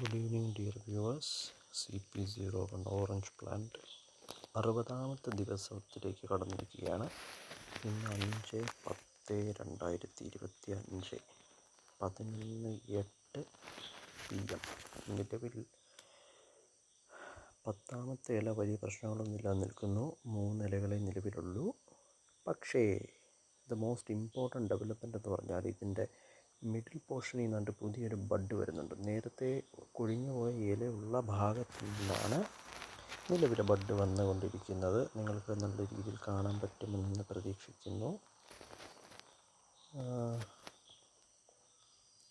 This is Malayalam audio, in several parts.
Good evening dear viewers C P zero one orange plant അറുപതാമത്തെ ദിവസത്തിലേക്ക് കടന്നിരിക്കുകയാണ്. ഇന്ന് അഞ്ച് പത്ത് രണ്ടായിരത്തി ഇരുപത്തി അഞ്ച് പതിനൊന്ന് എട്ട് പി എം നിലവിൽ പത്താമത്തെ ഇല വലിയ പ്രശ്നങ്ങളൊന്നുമില്ലാതെ നിൽക്കുന്നു. മൂന്ന് ഇലകളെ നിലവിലുള്ളൂ. പക്ഷേ ദ മോസ്റ്റ് ഇമ്പോർട്ടന്റ് ഡെവലപ്മെന്റ് എന്ന് പറഞ്ഞാൽ ഇതിന്റെ മിഡിൽ പോർഷനിൽ നിന്നുണ്ട് പുതിയൊരു ബഡ് വരുന്നുണ്ട്. നേരത്തെ കൊഴിഞ്ഞു പോയ ഇലയുള്ള ഭാഗത്തു നിന്നാണ് നിലവിലെ ബഡ് വന്നുകൊണ്ടിരിക്കുന്നത്. നിങ്ങൾക്ക് നല്ല രീതിയിൽ കാണാൻ പറ്റുമെന്ന് പ്രതീക്ഷിക്കുന്നു.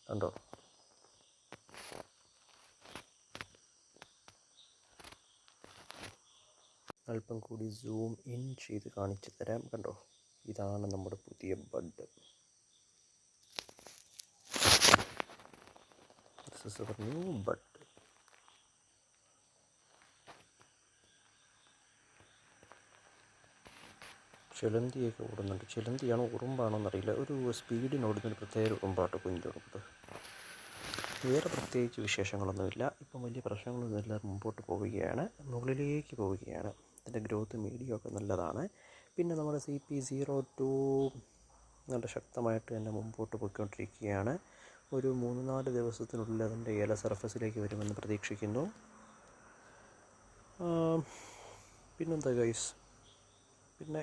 കണ്ടോ? അല്പം കൂടി സൂം ഇൻ ചെയ്ത് കാണിച്ചു തരാം. കണ്ടോ? ഇതാണ് നമ്മുടെ പുതിയ bud is our new bud. ചിലന്തിയൊക്കെ ഓടുന്നുണ്ട്. ചിലന്തിയാണോ ഉറുമ്പാണോ എന്നറിയില്ല ഒരു സ്പീഡിന് ഓടുന്നൊരു പ്രത്യേക ഉറുമ്പാട്ടോ കുഞ്ഞുറുമ്പ് വേറെ പ്രത്യേകിച്ച് വിശേഷങ്ങളൊന്നുമില്ല. ഇപ്പം വലിയ പ്രശ്നങ്ങളൊന്നുമില്ല മുമ്പോട്ട് പോവുകയാണ്. മുകളിലേക്ക് പോവുകയാണ്. ഇതിന്റെ ഗ്രോത്ത് മീഡിയം ഒക്കെ നല്ലതാണ്. പിന്നെ നമ്മുടെ സി പി സീറോ ടു നല്ല ശക്തമായിട്ട് തന്നെ മുമ്പോട്ട് പോയിക്കൊണ്ടിരിക്കുകയാണ്. ഒരു മൂന്ന് നാല് ദിവസത്തിനുള്ളിൽ അതിന്റെ ഇല സർഫസിലേക്ക് വരുമെന്ന് പ്രതീക്ഷിക്കുന്നു. പിന്നെന്താ ഗൈസ് പിന്നെ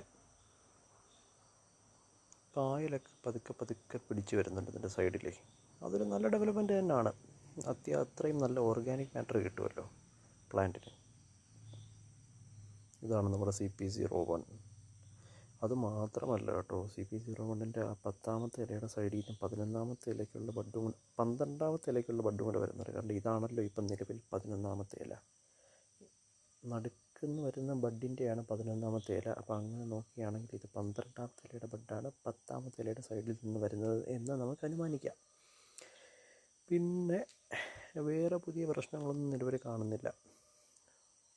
കായലൊക്കെ പതുക്കെ പതുക്കെ പിടിച്ച് വരുന്നുണ്ട് ഇതിന്റെ സൈഡിലേക്ക് അതൊരു നല്ല ഡെവലപ്മെന്റ് തന്നെയാണ്. അത്യ അത്രയും നല്ല ഓർഗാനിക് മാറ്റർ കിട്ടുമല്ലോ പ്ലാന്റിന് ഇതാണ് നമ്മുടെ സി പി സീറോ വൺ അത് മാത്രമല്ല കേട്ടോ. സി പി സീറോ വണ്ണിന്റെ ആ പത്താമത്തെ ഇലയുടെ സൈഡിൽ നിന്ന് പതിനൊന്നാമത്തെ ഇലയ്ക്കുള്ള ബഡ്ഡും കൂടെ പന്ത്രണ്ടാമത്തെ ഇലയ്ക്കുള്ള ബഡ്ഡും കൂടെ വരുന്നുണ്ട്. കാരണം ഇതാണല്ലോ ഇപ്പം നിലവിൽ പതിനൊന്നാമത്തെ ഇല. നടുക്കുന്ന് വരുന്ന ബഡിന്റെയാണ് പതിനൊന്നാമത്തെ ഇല. അപ്പോൾ അങ്ങനെ നോക്കുകയാണെങ്കിൽ ഇത് പന്ത്രണ്ടാമത്തെ ഇലയുടെ ബഡ്ഡാണ് പത്താമത്തെ ഇലയുടെ സൈഡിൽ നിന്ന് വരുന്നത് എന്ന് നമുക്ക് അനുമാനിക്കാം. പിന്നെ വേറെ പുതിയ പ്രശ്നങ്ങളൊന്നും നിലവിൽ കാണുന്നില്ല.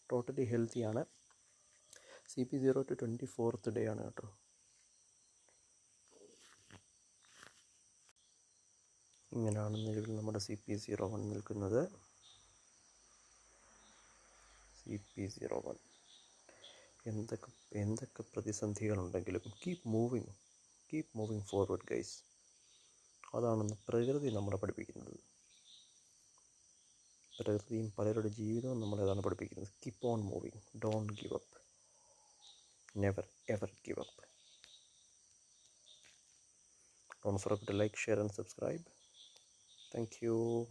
ടോട്ടലി ഹെൽത്തിയാണ് C P zero two twenty fourth day ആണ് കേട്ടോ. ഇങ്ങനെയാണ് നിലവിൽ നമ്മുടെ സി പി സീറോ വൺ നിൽക്കുന്നത്. C P zero one. എന്തൊക്കെ എന്തൊക്കെ പ്രതിസന്ധികളുണ്ടെങ്കിലും keep moving keep moving forward guys അതാണെന്ന് പ്രകൃതി നമ്മളെ പഠിപ്പിക്കുന്നത്. പ്രകൃതിയും പലരുടെ ജീവിതവും നമ്മളെ അതാണ് പഠിപ്പിക്കുന്നത്. Keep on moving don't give up never ever give up. Don't forget to like share and subscribe. Thank you.